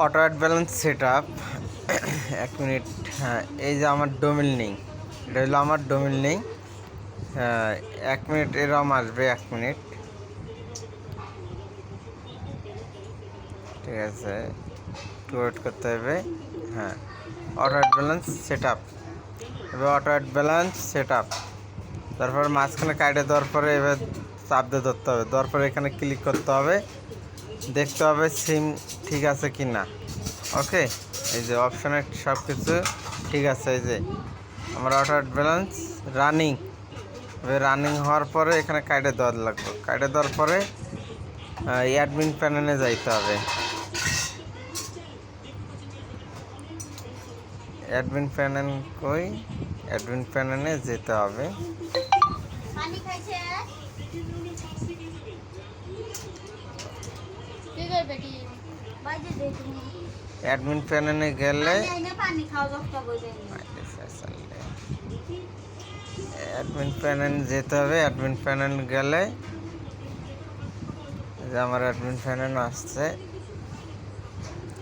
Auto add balance set up এক minute হ্যাঁ এই যে আমার ডোমিল নেই, এটা হলো আমার ডোমিল নেই। এক মিনিট এরম আসবে, এক মিনিট। ঠিক আছে ওয়েট করতে হবে হ্যাঁ auto add balance set up এবার auto add balance set up তারপর মাঝখানে কাইটে দেওয়ার পরে এবার চাপ দিয়ে ধরতে হবে, দেওয়ার পরে এখানে ক্লিক করতে হবে। দেখতে হবে সিম ঠিক আছে কি না ওকে? এই যে অপশানে সব কিছু ঠিক আছে, এই যে আমার অটো ব্যালেন্স রানিং। রানিং হওয়ার পরে এখানে কাইটে দেওয়ার লাগবে। কাইটে দেওয়ার পরে অ্যাডমিন প্যানেলে যাইতে হবে। অ্যাডমিন প্যানেল কই? অ্যাডমিন প্যানেলে যেতে হবে পানি খাইছে কি করবে কি বাইরে দে তুমি অ্যাডমিন প্যানেলে গেলে অ্যাডমিন প্যানেল যেতে হবে অ্যাডমিন প্যানেল গেলে যে আমার অ্যাডমিন প্যানেল আসছে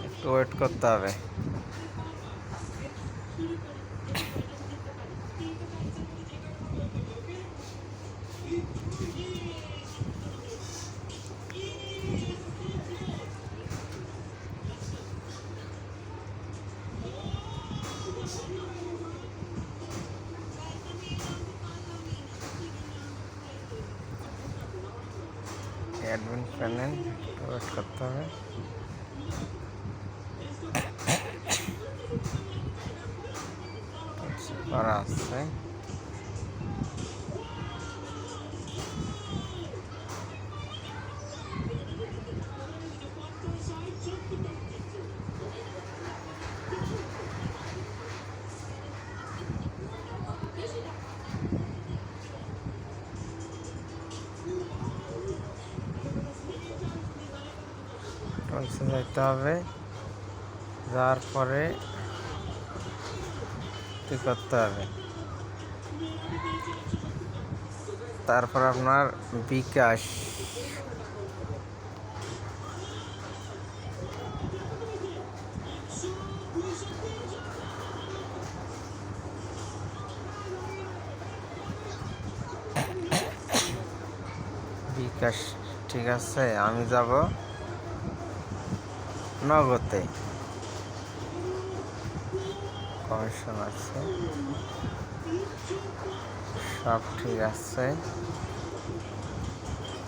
একটু ওয়েট করতে হবে। অ্যাডমিন প্যানেল প্রবেশ করতে হবে করা আছে টলসে যাইতে হবে। যাওয়ার পরে কি করতে হবে? তারপর আপনার বিকাশ। বিকাশ, ঠিক আছে, আমি যাব। নগদে। কমিশন আছে। সব ঠিক আছে।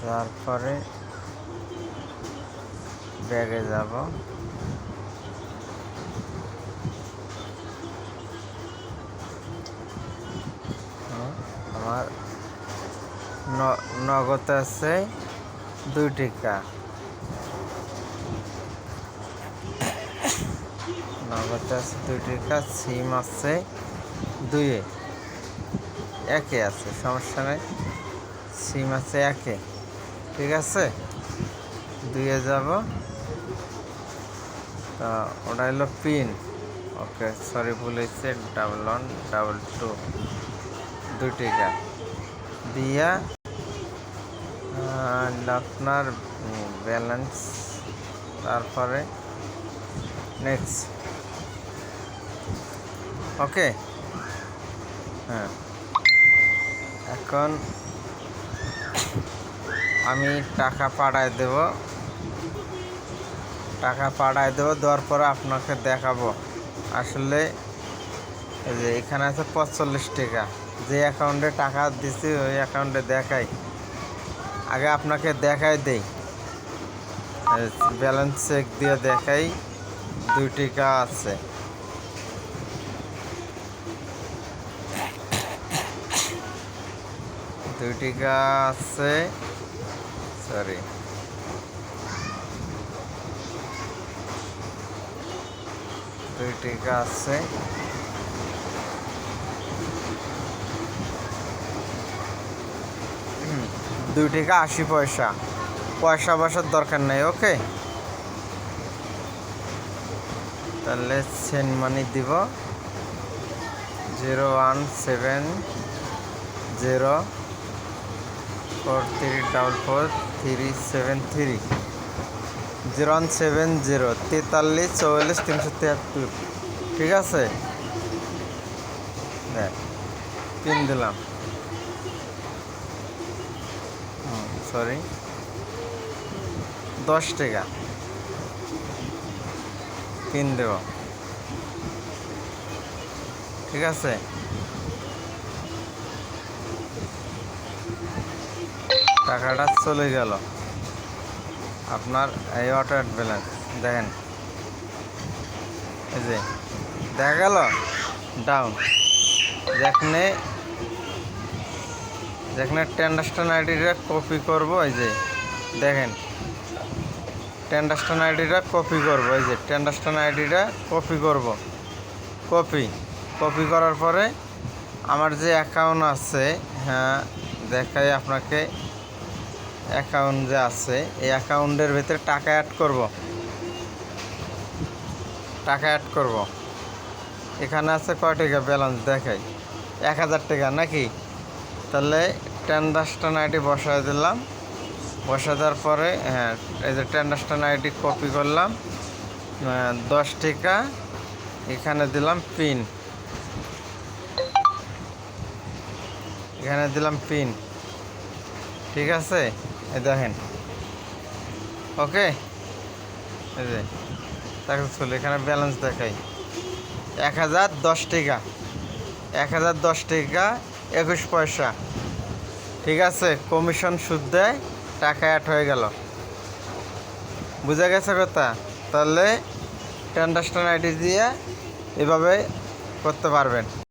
তারপরে ব্যাগে যাব। আমার নগদ আছে দুই টিকা। নগদ আছে দুই টিকা সিম আছে, দুইয়ে একে আছে, সমস্যা নেই সিম আছে একে, ঠিক আছে? দুইয়ে যাব, তা ওটা হলো পিন ওকে সরি ভুল হয়েছে ডাবল ওয়ান ডাবল টু দুই টিকা দিয়া আপনার ব্যালেন্স তারপরে নেক্সট ওকে। হ্যাঁ। এখন আমি টাকা পাঠায় দেব। টাকা পাঠায় দেবো, দেওয়ার পরে আপনাকে দেখাবো। আসলে যে এখানে আছে পঁচল্লিশ টাকা। যে অ্যাকাউন্টে টাকা দিছি, ওই অ্যাকাউন্টে দেখাই। আগে আপনাকে দেখাই দেই। ব্যালেন্স চেক দিয়ে দেখাই। দুই টাকা আছে। দুই টাকা আছে সরি দুই টাকা আছে দুই টাকা আশি পয়সা। পয়সা বসার দরকার নেই, ওকে? তাহলে সেন্ড মানি দিব। Zero one seven zero four three double four three seven three zero one seven zero তেতাল্লিশ, চৌয়াল্লিশ, তিনশো তিয়াত্তর। ঠিক আছে? দেখ পিন দিলাম। সরি দশ টাকা। পিন দেব। ঠিক আছে? টাকাটা চলে গেল। আপনার এই অটো ব্যালেন্স দেখেন। এই যে, দেখা গেল? ডাউন যেখানে যেখানে টেন্ডাস্টান আইডিটা কপি করব, এই যে, দেখেন। টেন্ডাস্টান আইডিটা কপি করব, এই যে টেন্ডাস্টান আইডিটা কপি করব। কপি কপি করার পরে, আমার যে অ্যাকাউন্ট আছে হ্যাঁ দেখাই আপনাকে। অ্যাকাউন্ট যে আছে, এই অ্যাকাউন্টের ভিতরে টাকা অ্যাড করব। টাকা অ্যাড করব। এখানে আছে কয় টাকা ব্যালেন্স দেখাই। এক হাজার টাকা নাকি? তাহলে ট্রানজাকশন আইডি বসায় দিলাম। বসা দেওয়ার পরে হ্যাঁ এই যে ট্রানজাকশন আইডি কপি করলাম। দশ টাকা। এখানে দিলাম পিন এখানে দিলাম পিন ঠিক আছে? দেখেন। ওকে এই যে সাকসেসফুল এখানে ব্যালেন্স দেখাই। এক হাজার দশ টাকা। এক হাজার দশ টাকা, একুশ পয়সা। ঠিক আছে কমিশন সুদ দেয়, টাকা অ্যাড হয়ে গেল। বুঝা গেছে কথা? তাহলে ট্রানজাকশন আইডি দিয়ে এভাবে করতে পারবেন।